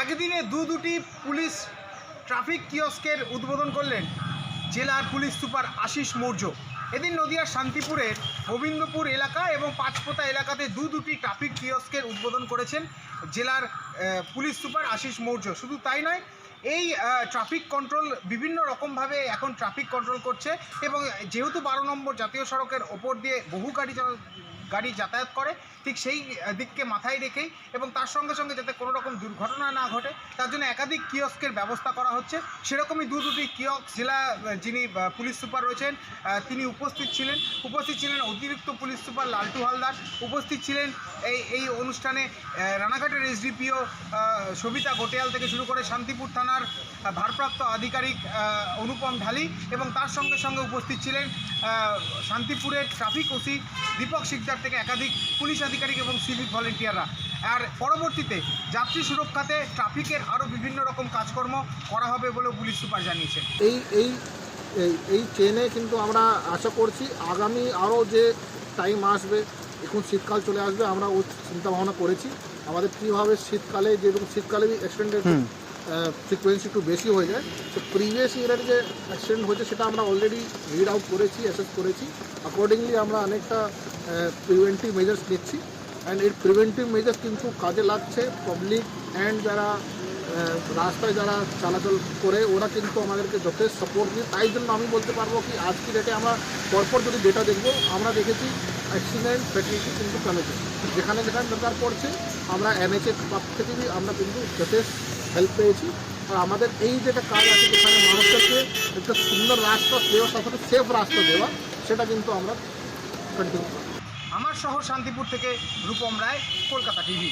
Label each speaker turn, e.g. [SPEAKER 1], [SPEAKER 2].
[SPEAKER 1] একদিনে দু দুটি পুলিশ ট্রাফিক কিয়স্কের উদ্বোধন করলেন জেলার পুলিশ সুপার আশিস মৌর্য। এদিন নদিয়ার শান্তিপুরের গোবিন্দপুর এলাকা এবং পাঁচপোতা এলাকাতে দু দুটি ট্রাফিক কিয়স্কের উদ্বোধন করেছেন জেলার পুলিশ সুপার আশিস মৌর্য। শুধু তাই নয় এই ট্রাফিক কন্ট্রোল বিভিন্ন রকমভাবে এখন ট্রাফিক কন্ট্রোল করছে এবং যেহেতু বারো নম্বর জাতীয় সড়কের ওপর দিয়ে বহু গাড়ি গাড়ি যাতায়াত করে, ঠিক সেই দিককে মাথায় রেখেই এবং তার সঙ্গে সঙ্গে যাতে কোনো রকম দুর্ঘটনা না ঘটে, তার জন্য একাধিক কিয়স্কের ব্যবস্থা করা হচ্ছে। সেরকমই দু দুটি কিয়স্ক জেলা যিনি পুলিশ সুপার রয়েছেন তিনি উপস্থিত ছিলেন। উপস্থিত ছিলেন অতিরিক্ত পুলিশ সুপার লালটু হালদার। উপস্থিত ছিলেন এই এই অনুষ্ঠানে রানাঘাটের এসডিপিও সবিতা গোটিয়াল থেকে শুরু করে শান্তিপুর থানার ভারপ্রাপ্ত আধিকারিক অনুপম ঢালি এবং তার সঙ্গে সঙ্গে উপস্থিত ছিলেন শান্তিপুরের ট্রাফিক ওসি দীপক শিকদার থেকে একাধিক পুলিশ আধিকারিক এবং সিভিক ভলেন্টিয়াররা। আর পরবর্তীতে যাত্রী সুরক্ষাতে ট্রাফিকের আরও বিভিন্ন রকম কাজকর্ম করা হবে বলে পুলিশ সুপার জানিয়েছেন
[SPEAKER 2] এই এই এই- এই ট্রেনে কিন্তু আমরা আশা করছি আগামী আরও যে টাইম আসবে এখন শীতকাল চলে আসবে আমরা ও চিন্তা ভাবনা করেছি। আমাদের কীভাবে শীতকালে যেরকম শীতকালে অ্যাক্সিডেন্টের ফ্রিকোয়েন্সি একটু বেশি হয়ে যায়। তো প্রিভিয়াস ইয়ারের যে অ্যাক্সিডেন্ট হয়েছে, সেটা আমরা অলরেডি রিড আউট করেছি অ্যাসেস করেছি। অ্যাকর্ডিংলি আমরা অনেকটা প্রিভেন্টিভ মেজার্স নিচ্ছি। অ্যান্ড এর প্রিভেন্টিভ মেজার্স কিন্তু কাজে লাগছে পাবলিক অ্যান্ড যারা রাস্তায় যারা চলাচল করে, ওরা কিন্তু আমাদেরকে যথেষ্ট সাপোর্ট দিয়ে তাই জন্য আমি বলতে পারব কি, আজকে ডেটে আমরা পরপর যদি ডেটা দেখব, আমরা দেখেছি অ্যাক্সিডেন্ট ফ্যাটিলিটি কিন্তু কমেছে যেখানে যেখানে দরকার পড়ছে, আমরা এনএচএ পক্ষ থেকে আমরা কিন্তু যথেষ্ট হেল্প পেয়েছি। আর আমাদের এই যেটা কাজ আছে, যেখানে মানুষকে একটা সুন্দর রাস্তা দেওয়া সাথে সাথে সেফ রাস্তা দেওয়া, সেটা কিন্তু আমরা কন্টিনিউ
[SPEAKER 1] আমার শহর শান্তিপুর থেকে রূপম রায়, কলকাতা টিভি।